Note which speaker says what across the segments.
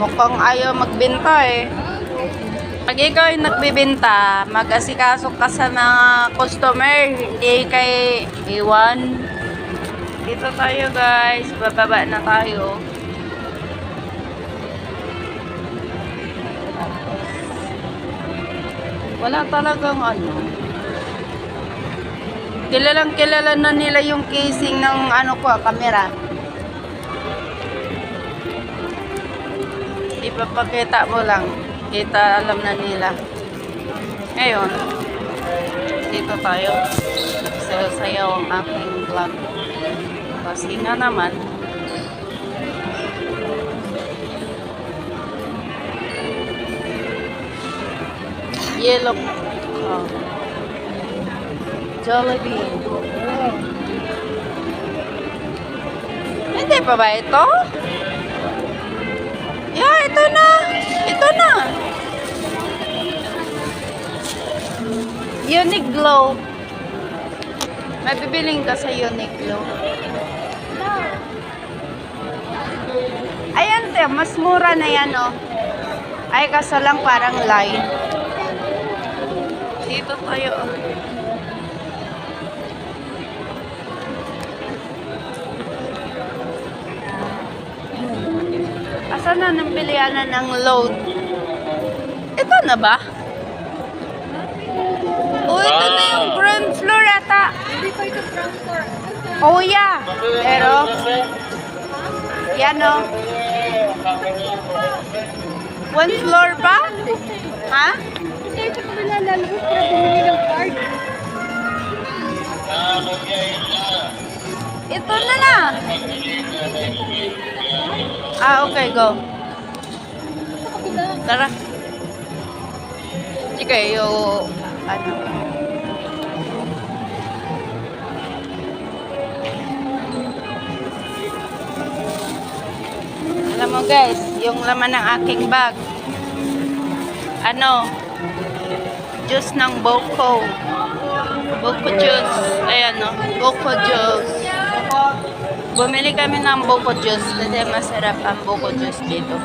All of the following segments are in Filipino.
Speaker 1: Mukhang ayaw magbenta eh. Pag ikaw ay nagbibenta, mag-asikaso ka sa mga customer, hindi kay iwan. Dito tayo guys, bababa na tayo. Wala talagang ano. Kilalang kilala na nila yung casing ng ano ko, camera. Ipapakita mo lang. Kita alam na nila. Ngayon, dito tayo. Nagsasayaw ang aking vlog. Kasi nga naman, yellow. Oh. Jollibee. Hindi pa ba ito? Unique Glow. May bibiling ka sa Unique Glow. Ayan, te. Mas mura na yan, oh. Ay, kaso lang parang line. Dito tayo, oh. Asan na nang bilihan na ng load? Ito na ba? Oh, ito na yung ground floor ata.
Speaker 2: Hindi ko ito ground floor.
Speaker 1: Oh, yeah. Pero, yan oh. One floor pa? Ha?
Speaker 2: Hindi ito kami lalabas para bumili ng card.
Speaker 1: Ito na na. Ah, okay, go. Tara. Sige, yung ano. Alam mo guys, yung laman ng aking bag. Ano? Juice ng Boko. Boko juice. Ayan no. Boko juice. Bumili kami ng Boko juice kasi masarap ang Boko juice. Dito.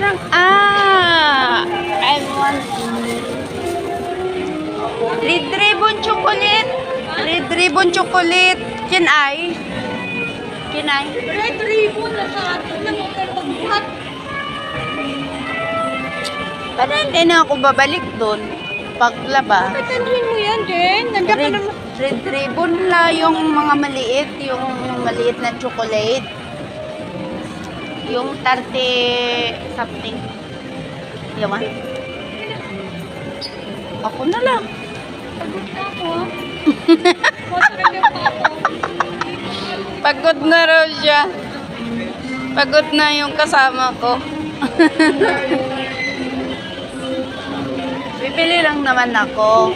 Speaker 1: Parang, ah, I want Red Ribbon Chocolate. Red Ribbon Chocolate. Kinay. Kinay.
Speaker 2: Red ribbon na sa atin na mga pagbuhat.
Speaker 1: Pero hindi na ako babalik doon. Paglaba.
Speaker 2: Bakit mo yan, Jen? Nandiyan ka
Speaker 1: Red,
Speaker 2: naman.
Speaker 1: red ribbon la yung mga maliit, yung maliit na chocolate. Yung 30 something. Yaman. Ako na lang.
Speaker 2: Pagod na ako, pako.
Speaker 1: Pagod na raw siya. Pagod na yung kasama ko. Bibili lang naman ako.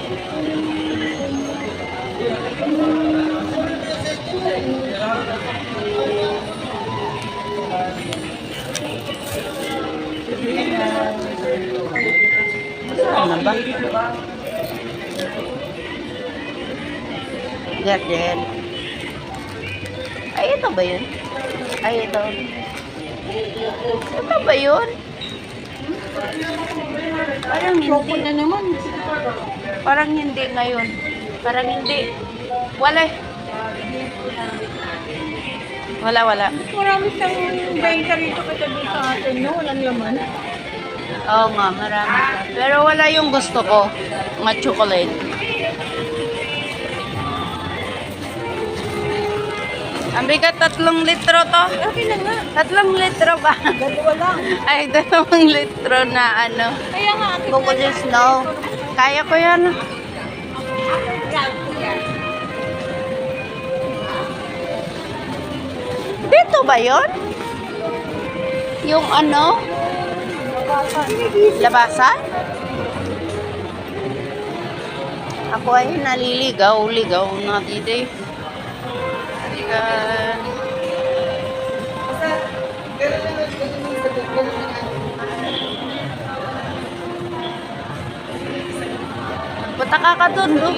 Speaker 1: Ba? Garden. Ay, ito ba yun? Ay, ito. Ito ba yun? Parang hindi.
Speaker 2: na naman.
Speaker 1: Parang hindi ngayon. Parang hindi. Wala. eh. Wala, wala.
Speaker 2: Marami siyang benta rito katabi sa atin, no? Walang laman.
Speaker 1: Oo nga, marami ka. Pero wala yung gusto ko. Mga chocolate. Ang bigat, tatlong litro to.
Speaker 2: Okay na nga.
Speaker 1: Tatlong litro ba?
Speaker 2: Dalawa lang.
Speaker 1: Ay, dalawang litro na ano.
Speaker 2: Kaya nga, akin
Speaker 1: Buko na lang. snow. Kaya ko yan. Dito ba yon? Yung ano? Labasan? Ako ay naliligaw, ligaw na dito. Halika. Punta ka ka dun, no?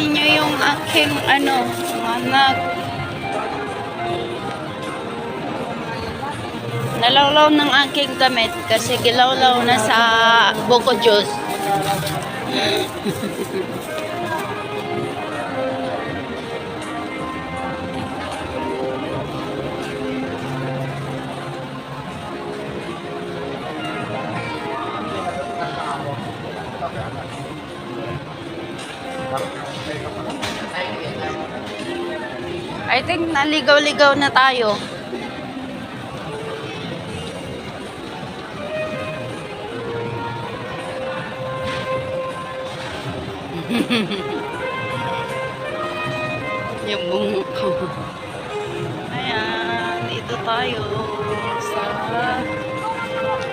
Speaker 1: Na ninyo yung aking ano, anak. Nalawlaw ng aking damit kasi gilawlaw na sa buko juice. I think naligaw-ligaw na tayo. Yung bungo. Ayan, dito tayo sa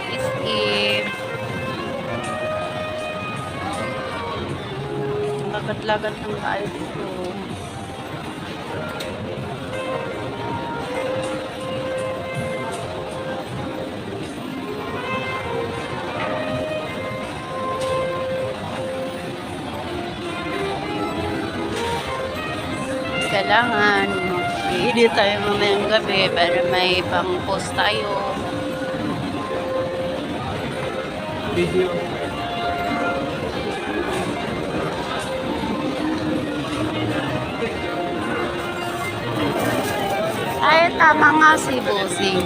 Speaker 1: SM. Lagat-lagat lang tayo dito. Kailangan mag-ready tayo mamayang gabi para may pang-post tayo.
Speaker 3: Video.
Speaker 1: Ay, tama nga si Bossing.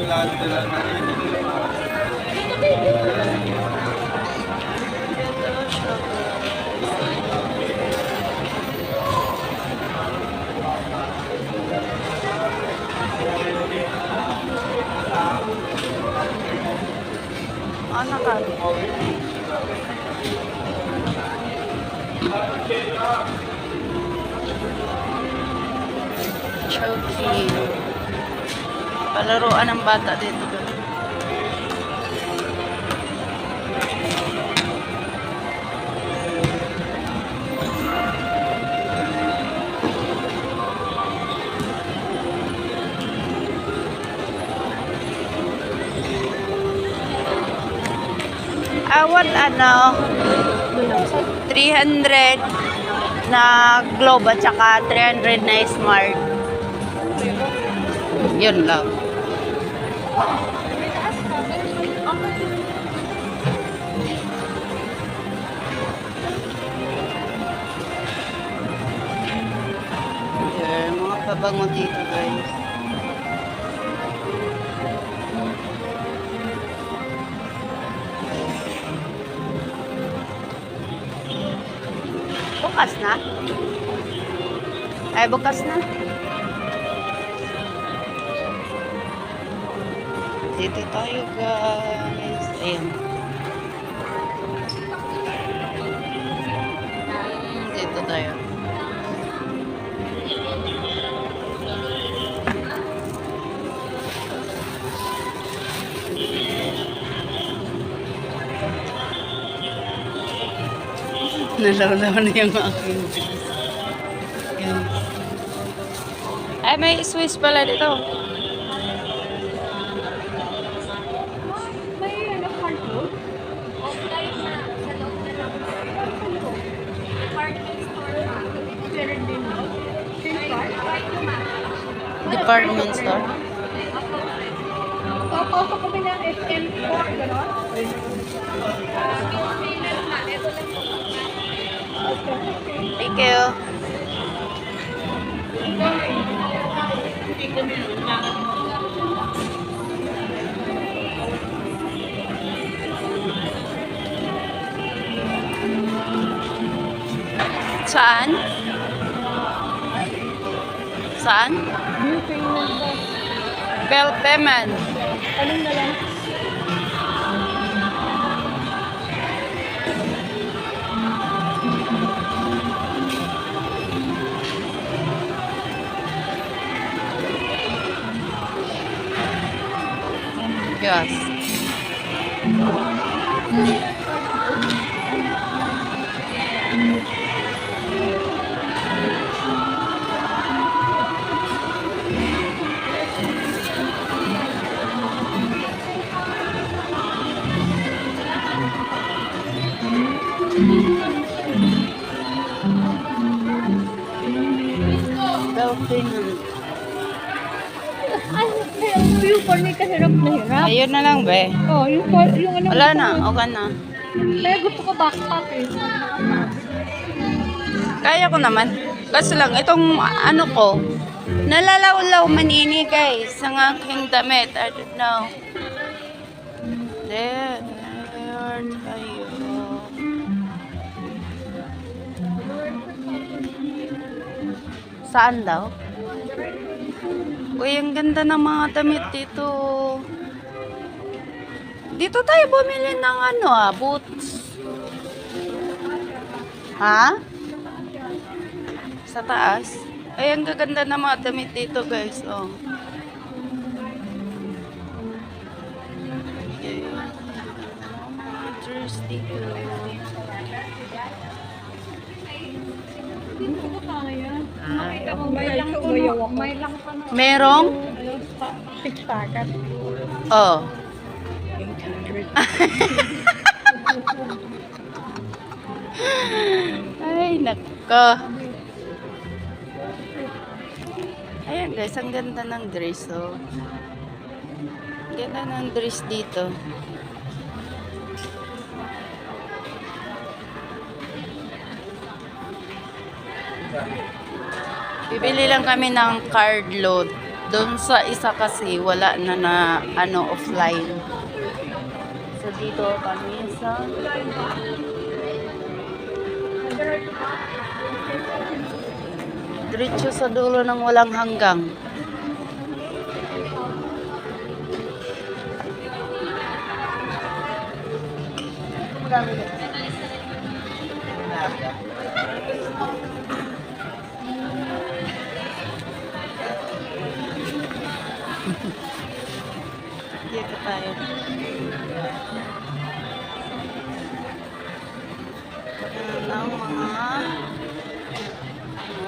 Speaker 1: Palaruan ng bata dito. Awat ano, 300 na globe at saka 300 na smart. Yun lang. Pabango dito guys. Bukas na? Ay, bukas na. Dito tayo guys. Ayan. Nalawlaw na yung aking. Ayan. Ay, may Swiss pala dito.
Speaker 2: Ano. Department store
Speaker 1: store.
Speaker 2: Papasok kami ng SM4, gano'n?
Speaker 1: Thank you. Saan? Saan?
Speaker 2: New payment ba?
Speaker 1: Bell payment.
Speaker 2: Anong na lang?
Speaker 1: Yes. Ayun na lang, be.
Speaker 2: Oh, yung yung ano.
Speaker 1: Wala na, okay na.
Speaker 2: Kaya gusto ko backpack eh.
Speaker 1: Kaya ko naman. Kasi lang, itong ano ko, nalalaw-law manini guys, ang aking damit. I don't know. There, there tayo. Saan daw? Uy, ang ganda ng mga damit dito. Dito tayo bumili ng ano ah, boots. Ha? Sa taas? Ay, ang gaganda ng mga damit dito, guys. Oh. Okay.
Speaker 2: Makita may lang. May lang pa na.
Speaker 1: Merong?
Speaker 2: Tiktakan.
Speaker 1: Oh. Ay, nako. Ayan guys, ang ganda ng dress, oh. Ganda ng dress dito. Bibili lang kami ng card load. Doon sa isa kasi wala na na ano offline. Dito kami sa Diretso sa dulo ng walang hanggang. Dito tayo. Ng mga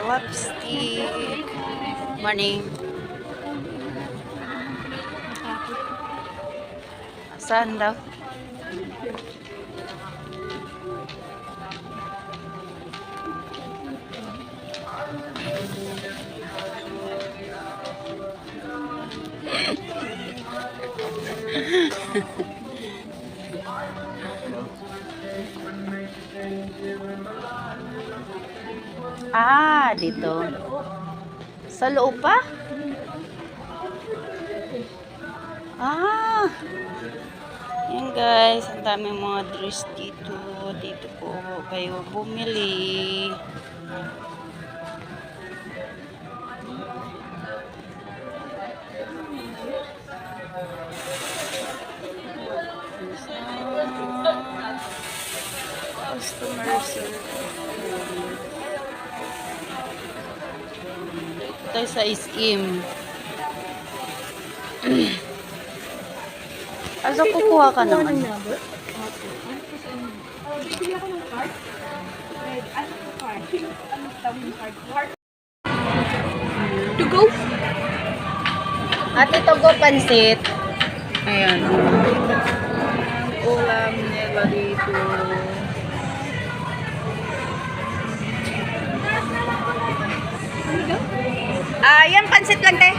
Speaker 1: lipstick. Morning. Saan daw? Ah, dito. Sa loob pa? Ah. Yan guys, ang daming mga dress dito. Dito po kayo bumili. Customer service. tayo sa iskim. Asa kukuha ka naman?
Speaker 2: To go?
Speaker 1: Ate, togo pansit. Ayan. Ulam nila dito. Ah, yan pansit lang, te.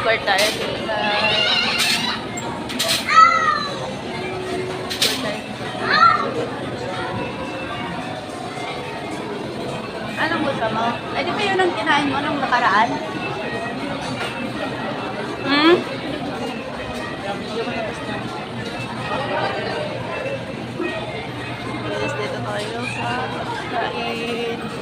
Speaker 1: court tayo. Anong gusto mo? Ay, eh, di ba yun ang kinain mo nung nakaraan? Hmm? Tapos dito tayo sa kain.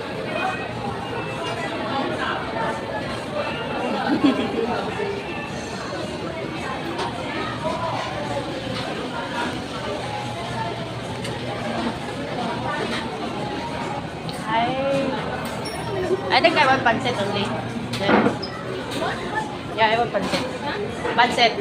Speaker 1: I think I want pancit only. Yeah. I want pancit. Pancit.